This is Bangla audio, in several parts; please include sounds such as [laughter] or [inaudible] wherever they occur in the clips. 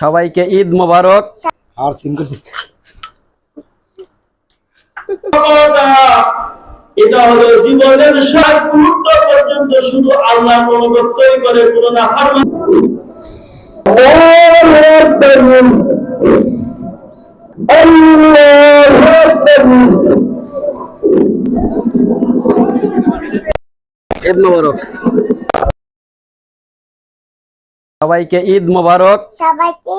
সবাইকে ঈদ মোবারক। আর এটা হলো জীবনের ষাট মুহূর্ত পর্যন্ত শুধু আল্লাহ করে কোনো না ঈদ মোবারক। সবাইকে ঈদ মোবারক। সবাইকে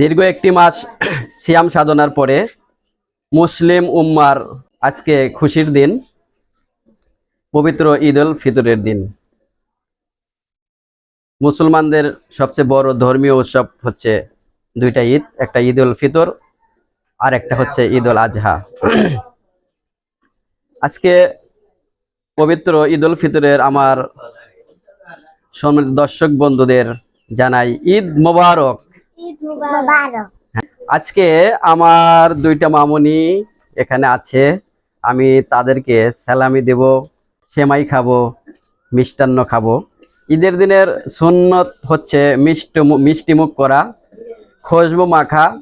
দীর্ঘ একটি মাস [clears throat] সিয়াম সাধনার পরে মুসলিম উম্মার আজকে খুশির দিন পবিত্র ঈদ উল ফিতরের দিন। মুসলমানদের সবচেয়ে বড় ধর্মীয় উৎসব হচ্ছে দুইটা ঈদ একটা ঈদ উল ফিতর আর একটা হচ্ছে ঈদ উল আজহা। [clears throat] আজকে পবিত্র ঈদ উল ফিতরের আমার সম্মানিত দর্শক বন্ধুদের জানাই ঈদ মোবারক। আজকে আমার দুইটা মামুনি এখানে আছে আমি তাদেরকে সালামি দেব সেমাই খাব মিষ্টান্ন খাব। ঈদের দিনের সুন্নত হচ্ছে মিষ্টি মু- মিষ্টি মুখ করা খুশবু মাখা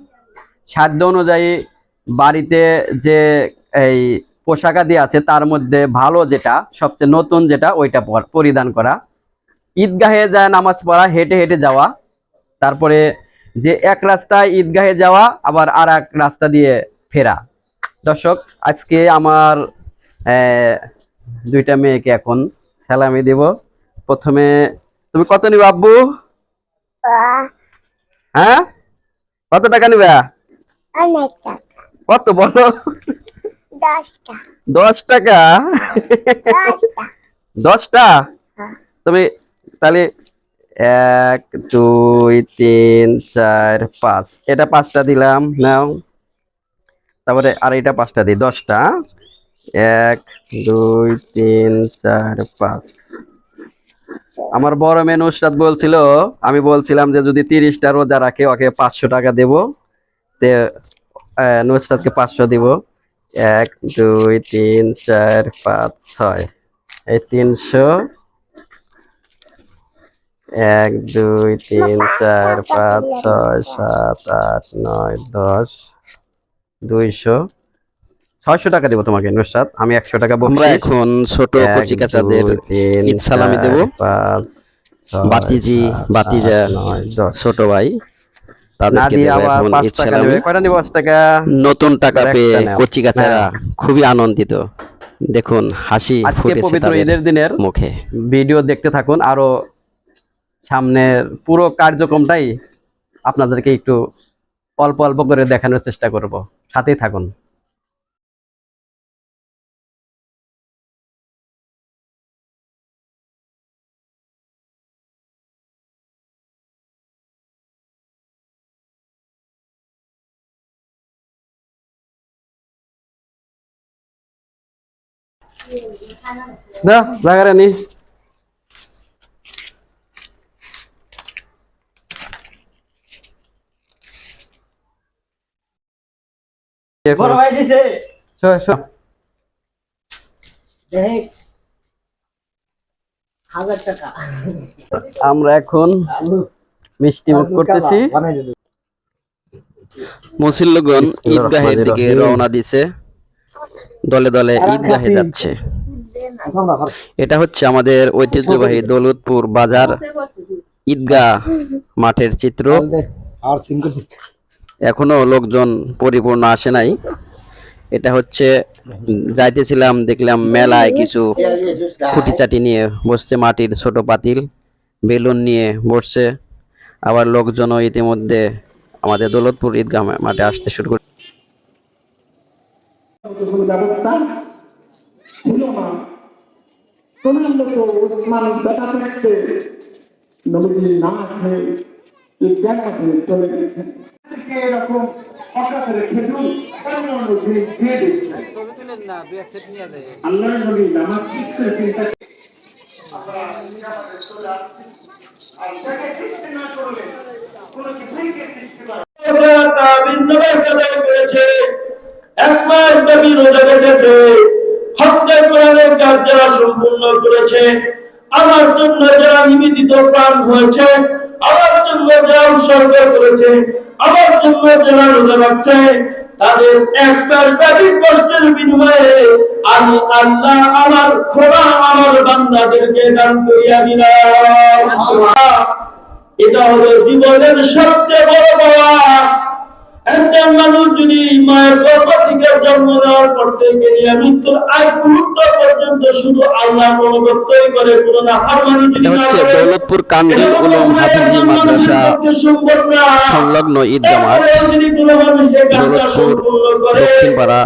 সাধ্য অনুযায়ী বাড়িতে যে এই পোশাকাদি আছে তার মধ্যে ভালো যেটা সবচেয়ে নতুন যেটা ওইটা পর- পরিধান করা। ঈদগাহে যায় নামাজ পড়া হেঁটে হেঁটে যাওয়া। তারপরে যে এক রাস্তায় ঈদগাহে যাওয়া আবার আর এক রাস্তা দিয়ে ফেরা। দর্শক আজকে আমার দুইটা মেয়েকে এখন সালামি দেব। প্রথমে তুমি কত নিবে আব্বু? হ্যাঁ? কত টাকা নিবে? কত বলো? দশটা দশ টাকা? দশটা দশটা? হ্যাঁ। তুমি তাহলে এক, দুই, তিন, চার, পাঁচ। এটা পাঁচটা দিলাম, নাও। তারপরে আর এটা পাঁচটা দিই, দশটা। এক, দুই, তিন, চার, পাঁচ। আমার বড় মেয়ে নুসরাত বলছিল, আমি বলছিলাম যে যদি তিরিশটা রোজা রাখে, ওকে পাঁচশো টাকা দেব। তে নুসরাতকে পাঁচশো দিব। এক, দুই, তিন, চার, পাঁচ, ছয়। এই তিনশো এক দুই তিন চার পাঁচ ছয় সাত আট নয় দশ দুইশো ছয়শো টাকা দেবো তোমাকে নুসরাত আমি একশো টাকা। আমরা এখন ছোট কচি কাচাদের ঈদ সালামি দেব। বাতিজি বাতিজা। ছোট ভাই তাদেরকে ঈদ সালামি নতুন টাকা পেয়ে। কচি কাচারা খুবই আনন্দিত দেখুন হাসি ফুটেছে তাদের দিনের মুখে ভিডিও দেখতে থাকুন আরও সামনের পুরো কার্যক্রমটাই আপনাদেরকে একটু অল্প অল্প করে দেখানোর চেষ্টা করব। সাথেই থাকুন। দা জায়গা বড় ভাই দিছে। Show- show. হাজার টাকা। আমরা এখন মিষ্টি মুখ করতেছি। মুসল্লিগণ ঈদগাহের দিকে রওনা দিছে। দলে দলে ঈদগাহে যাচ্ছে। এটা হচ্ছে আমাদের ঐতিহ্যবাহী দৌলতপুর বাজার ঈদগাহ মাঠের চিত্র। আর সিন করছি এখনও লোকজন পরিপূর্ণ আসে নাই। এটা হচ্ছে, যাইতেছিলাম, দেখলাম মেলায় কিছু খুঁটি চাটি নিয়ে বসছে মাটির ছোট পাতিল, বেলুন নিয়ে বসছে। আবার লোকজনও ইতিমধ্যে আমাদের দৌলতপুর ঈদগাহ মাঠে আসতে শুরু করে ব্যবস্থা গেছেন এরকম অকাতরে খেলুন অন্য জিনিস দিয়ে দিচ্ছেন আল্লাহ নবী চিন্তা আমরা নিরাপদে চলে আসছি আর সেটা সৃষ্টি না করলে কোনো কিছুই কে সৃষ্টি করে করেছে এক মাস ব্যাপী রোজা রেখেছে হত্যা কোরআনের কাজ যারা সম্পূর্ণ করেছে আমার জন্য যারা নিবেদিত প্রাণ হয়েছে, আমার জন্য যারা উৎসব বরকত করেছে আমার জন্য যারা রোজা রাখছে তাদের একবার ব্যাপী কষ্টের বিনিময়ে আমি আল্লাহ আমার খোলা আমার বান্দাদেরকে দান করিয়া দিলাম। এটা হলো জীবনের সবচেয়ে বড় পাওয়া একজন মানুষ যদি মায়ের গর্ভ থেকে জন্ম নেওয়ার পর থেকে মৃত্যুর আগ মুহূর্ত পর্যন্ত শুধু আল্লাহ মনোবত্তই করে কোনো না হারমানি যদি হচ্ছে দৌলতপুর কান্দিল এটা উলুম হাফিজি মাদ্রাসা। সংলগ্ন ঈদগাহ মাঠ দৌলতপুর দক্ষিণপাড়া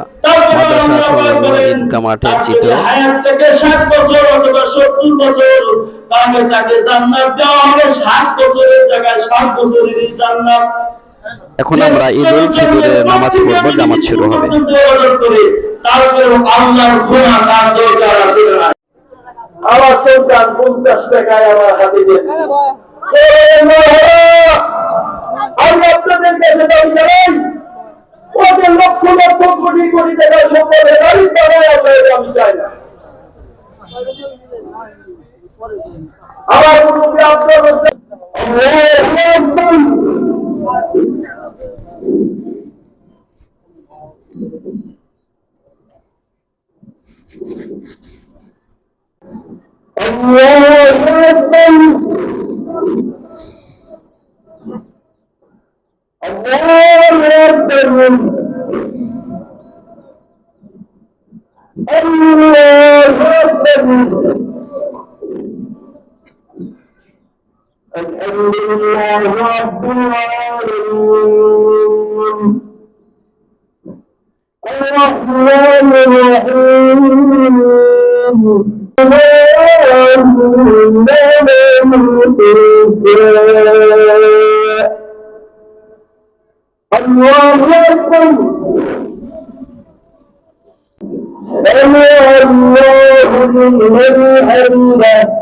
মাদ্রাসা সংলগ্ন বলেন, ঈদগাহ মাঠের চিত্র। হায়াত থেকে ষাট বছর অথবা সত্তর বছর তাহলে তাকে জান্নাত দেওয়া হবে। ষাট বছরের জায়গায় ষাট বছরেরই জান্নাত। এখন আমরা ঈদ উল ফিতরের নামাজ পড়ব জামাত শুরু হবে। তারপরেও আল্লাহর খোলা তার দরকার আছে না। আমার সন্তান পঞ্চাশ টাকায় আমার হাতে দেন। আমি আপনাদের কাছে দাবি জানাই ওদের লক্ষ লক্ষ কোটি কোটি টাকা সম্পদের গাড়ি তারাই আপনাদের আমি চাই না। আমার মুরব্বী আপনার মধ্যে الله أكبر الله أكبر الحمد لله رب العالمين الرحمن الرحيم. الله أكبر سمع الله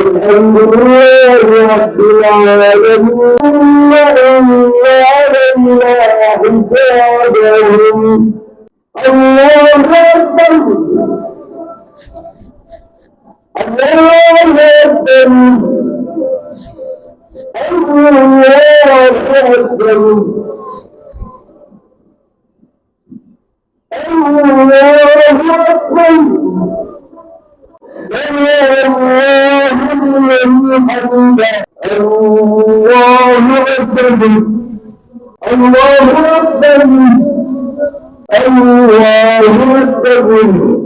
الحمد لله رب العالمين إن على الله حسابهم الله أكبر الله أكبر الله أكبر الله أكبر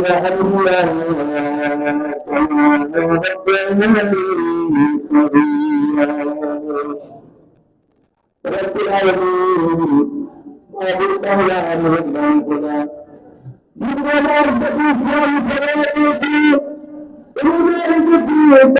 الله أكبر الله أكبر محمد الله السلام عليكم ورحمة الله رب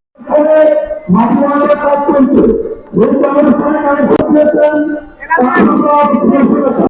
মাঝে কাজ চলছে